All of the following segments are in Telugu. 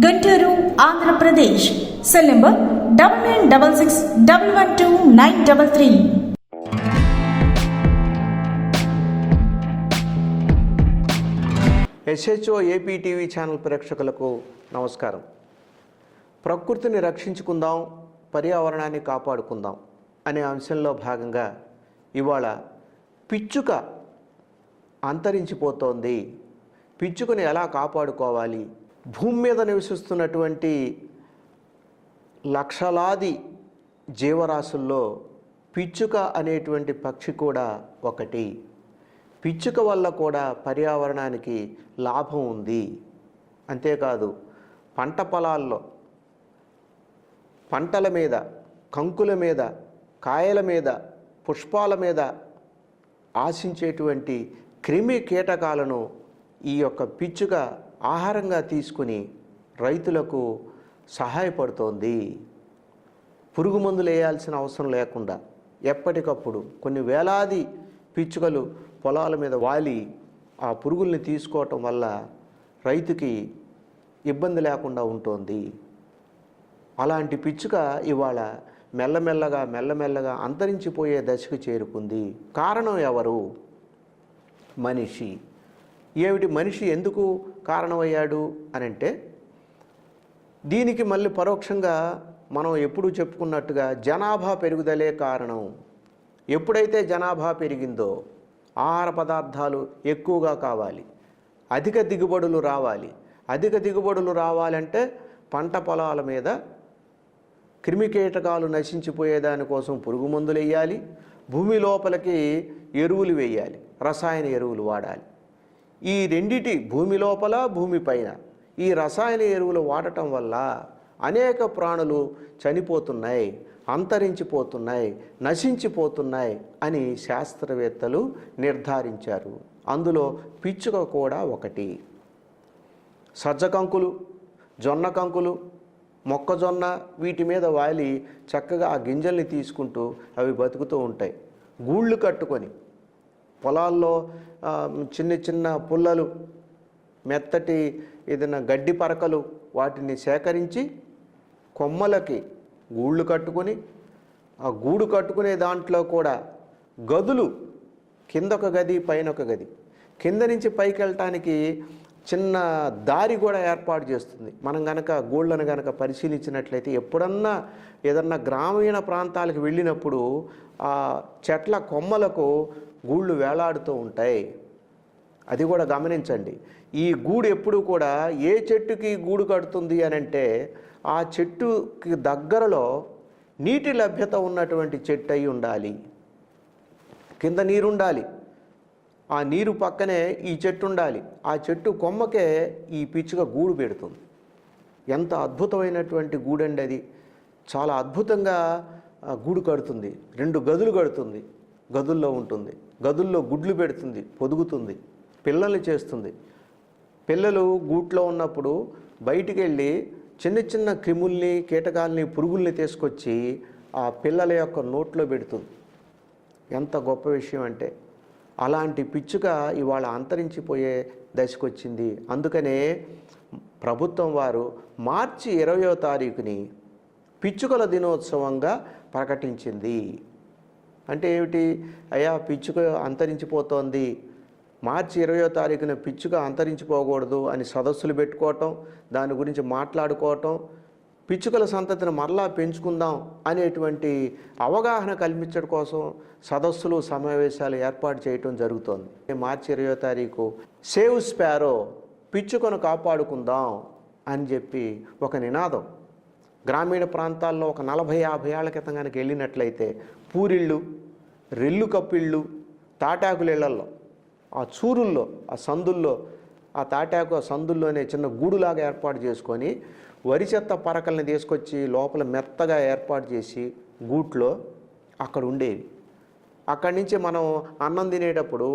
Guntur Andhra Pradesh. Cell number double nine double six double one two nine double three. SHO AP TV channel ప్రేక్షకులకు నమస్కారం. ప్రకృతిని రక్షించుకుందాం పర్యావరణాన్ని కాపాడుకుందాం అనే అంశంలో భాగంగా ఇవాళ పిచ్చుక అంతరించిపోతోంది. పిచ్చుకను ఎలా కాపాడుకోవాలి? భూమి మీద నివసిస్తున్నటువంటి లక్షలాది జీవరాశుల్లో పిచ్చుక అనేటువంటి పక్షి కూడా ఒకటి. పిచ్చుక వల్ల కూడా పర్యావరణానికి లాభం ఉంది. అంతేకాదు పంట పొలాల్లో పంటల మీద కంకుల మీద కాయల మీద పుష్పాల మీద ఆశించేటువంటి క్రిమి కీటకాలను ఈ యొక్క పిచ్చుక ఆహారంగా తీసుకుని రైతులకు సహాయపడుతోంది. పురుగు మందులు వేయాల్సిన అవసరం లేకుండా ఎప్పటికప్పుడు కొన్ని వేలాది పిచ్చుకలు పొలాల మీద వాలి ఆ పురుగుల్ని తీసుకోవటం వల్ల రైతుకి ఇబ్బంది లేకుండా ఉంటుంది. అలాంటి పిచ్చుక ఇవాళ మెల్లమెల్లగా మెల్లమెల్లగా అంతరించిపోయే దశకు చేరుకుంది. కారణం ఎవరు? మనిషి. ఏమిటి మనిషి ఎందుకు కారణమయ్యాడు అని అంటే దీనికి మళ్ళీ పరోక్షంగా మనం ఎప్పుడూ చెప్పుకున్నట్టుగా జనాభా పెరుగుదలే కారణం. ఎప్పుడైతే జనాభా పెరిగిందో ఆహార పదార్థాలు ఎక్కువగా కావాలి అధిక దిగుబడులు రావాలి. అధిక దిగుబడులు రావాలంటే పంట పొలాల మీద క్రిమికీటకాలు నశించిపోయేదానికోసం పురుగు మందులు వేయాలి భూమి లోపలికి ఎరువులు వేయాలి రసాయన ఎరువులు వాడాలి. ఈ రెండిటి భూమి లోపల భూమి పైన. ఈ రసాయన ఎరువులు వాడటం వల్ల అనేక ప్రాణులు చనిపోతున్నాయి అంతరించిపోతున్నాయి నశించిపోతున్నాయి అని శాస్త్రవేత్తలు నిర్ధారించారు. అందులో పిచ్చుక కూడా ఒకటి. సజ్జ కంకులు జొన్న కంకులు మొక్కజొన్న వీటి మీద వాలి చక్కగా ఆ గింజల్ని తీసుకుంటూ అవి బతుకుతూ ఉంటాయి. గూళ్ళు కట్టుకొని పొలాల్లో చిన్న చిన్న పుల్లలు మెత్తటి ఏదైనా గడ్డి పరకలు వాటిని సేకరించి కొమ్మలకి గూళ్ళు కట్టుకొని ఆ గూడు కట్టుకునే దాంట్లో కూడా గదులు కింద ఒక గది పైన ఒక గది. కింద నుంచి పైకి వెళ్ళటానికి చిన్న దారి కూడా ఏర్పాటు చేస్తుంది. మనం గనక గూళ్ళను గనక పరిశీలించినట్లయితే ఎప్పుడన్నా ఏదన్నా గ్రామీణ ప్రాంతాలకు వెళ్ళినప్పుడు ఆ చెట్ల కొమ్మలకు గూళ్ళు వేలాడుతూ ఉంటాయి. అది కూడా గమనించండి. ఈ గూడు ఎప్పుడు కూడా ఏ చెట్టుకి గూడు కడుతుంది అని అంటే ఆ చెట్టుకి దగ్గరలో నీటి లభ్యత ఉన్నటువంటి చెట్టు అయి ఉండాలి. కింద నీరు ఉండాలి ఆ నీరు పక్కనే ఈ చెట్టు ఉండాలి. ఆ చెట్టు కొమ్మకే ఈ పిచ్చుక గూడు పెడుతుంది. ఎంత అద్భుతమైనటువంటి గూడండి అది. చాలా అద్భుతంగా గూడు కడుతుంది. రెండు గదులు కడుతుంది. గదుల్లో ఉంటుంది. గదుల్లో గుడ్లు పెడుతుంది పొదుగుతుంది పిల్లల్ని చేస్తుంది. పిల్లలు గూట్లో ఉన్నప్పుడు బయటికి వెళ్ళి చిన్న చిన్న క్రిముల్ని కీటకాలని పురుగుల్ని తీసుకొచ్చి ఆ పిల్లల యొక్క నోట్లో పెడుతుంది. ఎంత గొప్ప విషయం అంటే అలాంటి పిచ్చుక ఇవాళ అంతరించిపోయే దశకు వచ్చింది అందుకనే ప్రభుత్వం వారు మార్చి ఇరవయో తారీఖుని పిచ్చుకల దినోత్సవంగా ప్రకటించింది. అంటే ఏమిటి? అయ్యా పిచ్చుక అంతరించిపోతోంది. మార్చి ఇరవయో తారీఖున పిచ్చుక అంతరించిపోకూడదు అని సదస్సులు పెట్టుకోవటం దాని గురించి మాట్లాడుకోవటం పిచ్చుకల సంతతిని మరలా పెంచుకుందాం అనేటువంటి అవగాహన కల్పించడం కోసం సదస్సులు సమావేశాలు ఏర్పాటు చేయటం జరుగుతోంది. మార్చి ఇరవయో తారీఖు సేవ్ స్పారో పిచ్చుకను కాపాడుకుందాం అని చెప్పి ఒక నినాదం. గ్రామీణ ప్రాంతాల్లో ఒక నలభై యాభై ఏళ్ళ క్రితం కనుక వెళ్ళినట్లయితే పూరిళ్ళు రెల్లు కప్పిళ్ళు తాటాకులిళ్ళల్లో ఆ చూరుల్లో ఆ సందుల్లో ఆ తాటాకు ఆ సందుల్లోనే చిన్న గూడులాగా ఏర్పాటు చేసుకొని వరి చెత్త పరకల్ని తీసుకొచ్చి లోపల మెత్తగా ఏర్పాటు చేసి గూట్లో అక్కడ ఉండేవి. అక్కడి నుంచి మనం అన్నం తినేటప్పుడు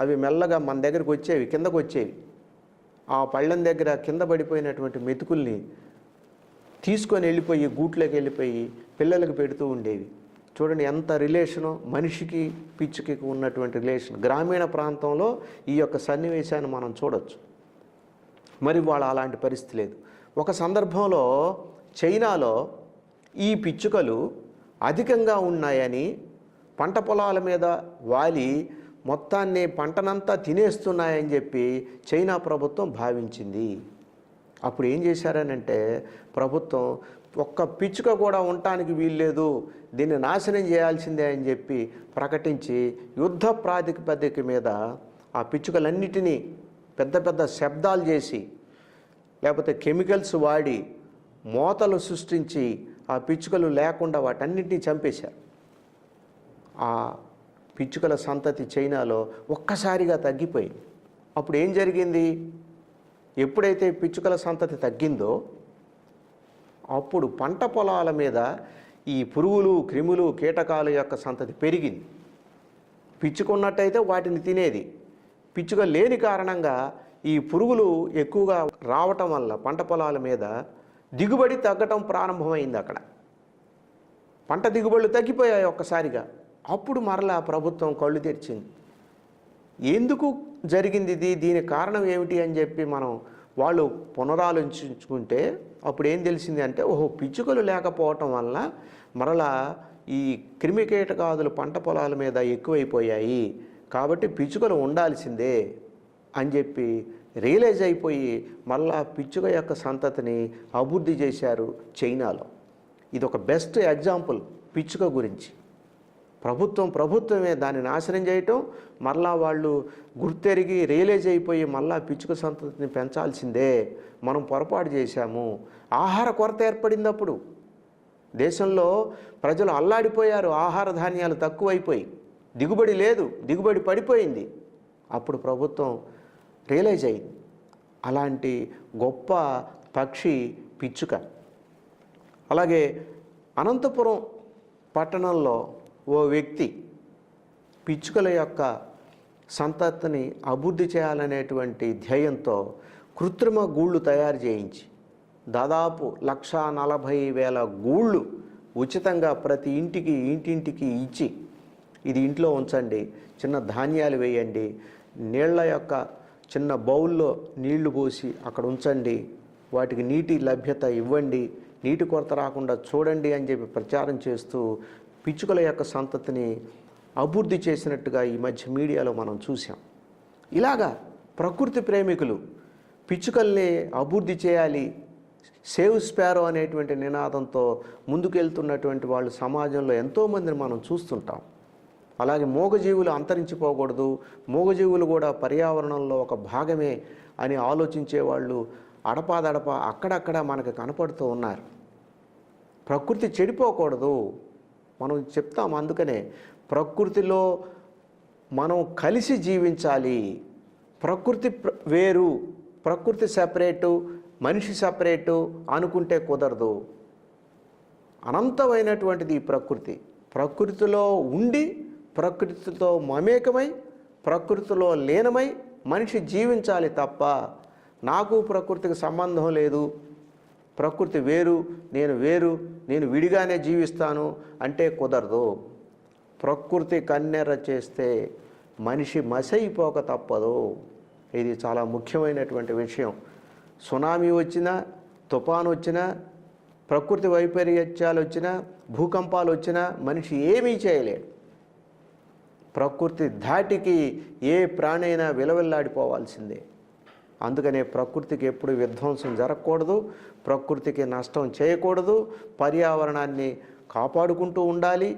అవి మెల్లగా మన దగ్గరికి వచ్చేవి కిందకు వచ్చేవి ఆ పళ్ళెం దగ్గర కింద పడిపోయినటువంటి మెతుకుల్ని తీసుకొని వెళ్ళిపోయి గూట్లోకి వెళ్ళిపోయి పిల్లలకు పెడుతూ ఉండేవి. చూడండి ఎంత రిలేషను మనిషికి పిచ్చుకి ఉన్నటువంటి రిలేషన్. గ్రామీణ ప్రాంతంలో ఈ యొక్క సన్నివేశాన్ని మనం చూడొచ్చు. మరి వాళ్ళ అలాంటి పరిస్థితి లేదు. ఒక సందర్భంలో చైనాలో ఈ పిచ్చుకలు అధికంగా ఉన్నాయని పంట పొలాల మీద వాలి మొత్తాన్ని పంటనంతా తినేస్తున్నాయని చెప్పి చైనా ప్రభుత్వం భావించింది. అప్పుడు ఏం చేశారనంటే ప్రభుత్వం ఒక్క పిచ్చుక కూడా ఉండటానికి వీల్లేదు దీన్ని నాశనం చేయాల్సిందే అని చెప్పి ప్రకటించి యుద్ధ ప్రాతిపదిక మీద ఆ పిచ్చుకలన్నిటినీ పెద్ద పెద్ద శబ్దాలు చేసి లేకపోతే కెమికల్స్ వాడి మోతలు సృష్టించి ఆ పిచ్చుకలు లేకుండా వాటన్నిటినీ చంపేశారు. ఆ పిచ్చుకల సంతతి చైనాలో ఒక్కసారిగా తగ్గిపోయింది. అప్పుడు ఏం జరిగింది? ఎప్పుడైతే పిచ్చుకల సంతతి తగ్గిందో అప్పుడు పంట పొలాల మీద ఈ పురుగులు క్రిములు కీటకాల యొక్క సంతతి పెరిగింది. పిచ్చుకున్నట్టయితే వాటిని తినేది. పిచ్చుక లేని కారణంగా ఈ పురుగులు ఎక్కువగా రావటం వల్ల పంట పొలాల మీద దిగుబడి తగ్గటం ప్రారంభమైంది అక్కడ. పంట దిగుబడులు తగ్గిపోయాయి ఒక్కసారిగా. అప్పుడు మరలా ప్రభుత్వం కళ్ళు తెరిచింది. ఎందుకు జరిగింది ఇది? దీని కారణం ఏమిటి అని చెప్పి మనం వాళ్ళు పునరాలోచించుకుంటే అప్పుడు ఏం తెలిసింది అంటే ఓహో పిచ్చుకలు లేకపోవటం వల్ల మరలా ఈ క్రిమికీటకాదులు పంట పొలాల మీద ఎక్కువైపోయాయి. కాబట్టి పిచ్చుకలు ఉండాల్సిందే అని చెప్పి రియలైజ్ అయిపోయి మళ్ళా పిచ్చుక యొక్క సంతతిని అభివృద్ధి చేశారు చైనాలో. ఇది ఒక బెస్ట్ ఎగ్జాంపుల్ పిచ్చుక గురించి. ప్రభుత్వం ప్రభుత్వమే దాన్ని నాశనం చేయటం మరలా వాళ్ళు గుర్తెరిగి రియలైజ్ అయిపోయి మళ్ళా పిచ్చుక సంతతిని పెంచాల్సిందే. మనం పొరపాటు చేశాము. ఆహార కొరత ఏర్పడింది అప్పుడు దేశంలో ప్రజలు అల్లాడిపోయారు ఆహార ధాన్యాలు తక్కువైపోయి. దిగుబడి లేదు దిగుబడి పడిపోయింది. అప్పుడు ప్రభుత్వం రియలైజ్ అయింది. అలాంటి గొప్ప పక్షి పిచ్చుక. అలాగే అనంతపురం పట్టణంలో ఓ వ్యక్తి పిచ్చుకల యొక్క సంతతిని అభివృద్ధి చేయాలనేటువంటి ధ్యేయంతో కృత్రిమ గూళ్ళు తయారు చేయించి దాదాపు లక్ష నలభై వేల గూళ్ళు ఉచితంగా ప్రతి ఇంటికి ఇంటింటికి ఇచ్చి ఇది ఇంట్లో ఉంచండి చిన్న ధాన్యాలు వేయండి నీళ్ళ యొక్క చిన్న బౌల్లో నీళ్ళు పోసి అక్కడ ఉంచండి వాటికి నీటి లభ్యత ఇవ్వండి నీటి కొరత రాకుండా చూడండి అని చెప్పి ప్రచారం చేస్తూ పిచ్చుకల యొక్క సంతతిని అభివృద్ధి చేసినట్టుగా ఈ మధ్య మీడియాలో మనం చూసాం ఇలాగా ప్రకృతి ప్రేమికులు పిచ్చుకల్ని అభివృద్ధి చేయాలి సేవ్ స్పారో అనేటువంటి నినాదంతో ముందుకెళ్తున్నటువంటి వాళ్ళు సమాజంలో ఎంతోమందిని మనం చూస్తుంటాం. అలాగే మూగజీవులు అంతరించిపోకూడదు మూగజీవులు కూడా పర్యావరణంలో ఒక భాగమే అని ఆలోచించే వాళ్ళు అడపాదడప అక్కడక్కడ మనకు కనపడుతూ ఉన్నారు. ప్రకృతి చెడిపోకూడదు. మనం చెప్తాం అందుకనే ప్రకృతిలో మనం కలిసి జీవించాలి. ప్రకృతి వేరు ప్రకృతి సపరేటు మనిషి సపరేటు అనుకుంటే కుదరదు. అనంతమైనటువంటిది ఈ ప్రకృతి. ప్రకృతిలో ఉండి ప్రకృతితో మమేకమై ప్రకృతిలో లీనమై మనిషి జీవించాలి తప్ప నాకు ప్రకృతికి సంబంధం లేదు. ప్రకృతి వేరు నేను వేరు నేను విడిగానే జీవిస్తాను అంటే కుదరదు. ప్రకృతి కన్నెర చేస్తే మనిషి మసైపోక తప్పదు. ఇది చాలా ముఖ్యమైనటువంటి విషయం. సునామీ వచ్చినా తుఫాను వచ్చినా ప్రకృతి వైపరీత్యాలు వచ్చినా భూకంపాలు వచ్చినా మనిషి ఏమీ చేయలేడు. ప్రకృతి ధాటికి ఏ ప్రాణైనా విలవిల్లాడిపోవాల్సిందే. అందుకనే ప్రకృతికి ఎప్పుడు విధ్వంసం జరగకూడదు ప్రకృతికి నష్టం చేయకూడదు పర్యావరణాన్ని కాపాడుకుంటూ ఉండాలి.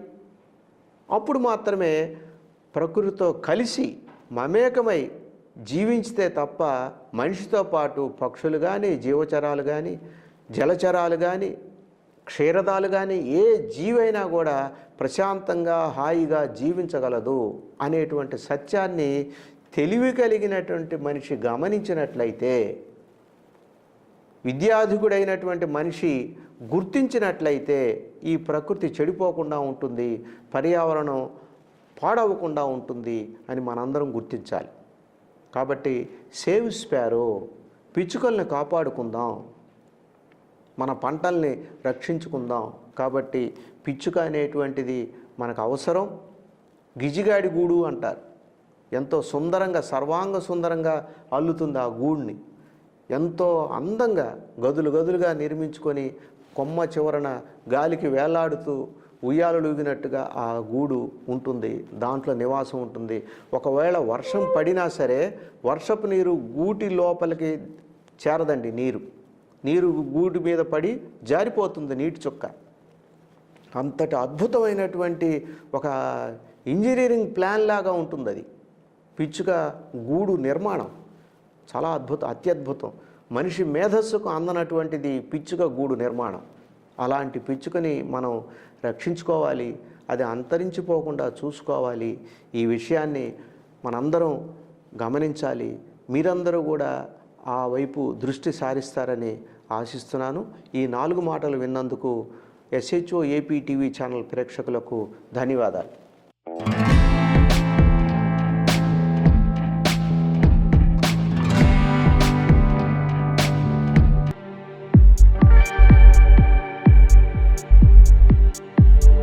అప్పుడు మాత్రమే ప్రకృతితో కలిసి మమేకమై జీవించితే తప్ప మనిషితో పాటు పక్షులు కానీ జీవచరాలు కానీ జలచరాలు కానీ క్షీరదాలు కానీ ఏ జీవైనా కూడా ప్రశాంతంగా హాయిగా జీవించగలదు అనేటువంటి సత్యాన్ని తెలివి కలిగినటువంటి మనిషి గమనించినట్లయితే విద్యాధికుడైనటువంటి మనిషి గుర్తించినట్లయితే ఈ ప్రకృతి చెడిపోకుండా ఉంటుంది పర్యావరణం పాడవకుండా ఉంటుంది అని మనందరం గుర్తించాలి. కాబట్టి సేవ్ స్పారో పిచ్చుకల్ని కాపాడుకుందాం మన పంటల్ని రక్షించుకుందాం. కాబట్టి పిచ్చుక అనేటువంటిది మనకు అవసరం గిజిగాడి గూడు అంటారు. ఎంతో సుందరంగా సర్వాంగ సుందరంగా అల్లుతుంది ఆ గూడిని. ఎంతో అందంగా గదులు గదులుగా నిర్మించుకొని కొమ్మ చివరన గాలికి వేలాడుతూ ఉయ్యాలలు ఊగినట్టుగా ఆ గూడు ఉంటుంది దాంట్లో నివాసం ఉంటుంది. ఒకవేళ వర్షం పడినా సరే వర్షపు నీరు గూటి లోపలికి చేరదండి నీరు. నీరు గూటి మీద పడి జారిపోతుంది నీటి చుక్క. అంతటి అద్భుతమైనటువంటి ఒక ఇంజనీరింగ్ ప్లాన్ లాగా ఉంటుంది అది పిచ్చుక గూడు నిర్మాణం. చాలా అద్భుతం అత్యద్భుతం. మనిషి మేధస్సుకు అందనటువంటిది పిచ్చుక గూడు నిర్మాణం. అలాంటి పిచ్చుకని మనం రక్షించుకోవాలి అది అంతరించిపోకుండా చూసుకోవాలి. ఈ విషయాన్ని మనందరం గమనించాలి. మీరందరూ కూడా ఆ వైపు దృష్టి సారిస్తారని ఆశిస్తున్నాను. ఈ నాలుగు మాటలు విన్నందుకు ఎస్హెచ్ఓ ఏపీ టీవీ ఛానల్ ప్రేక్షకులకు ధన్యవాదాలు.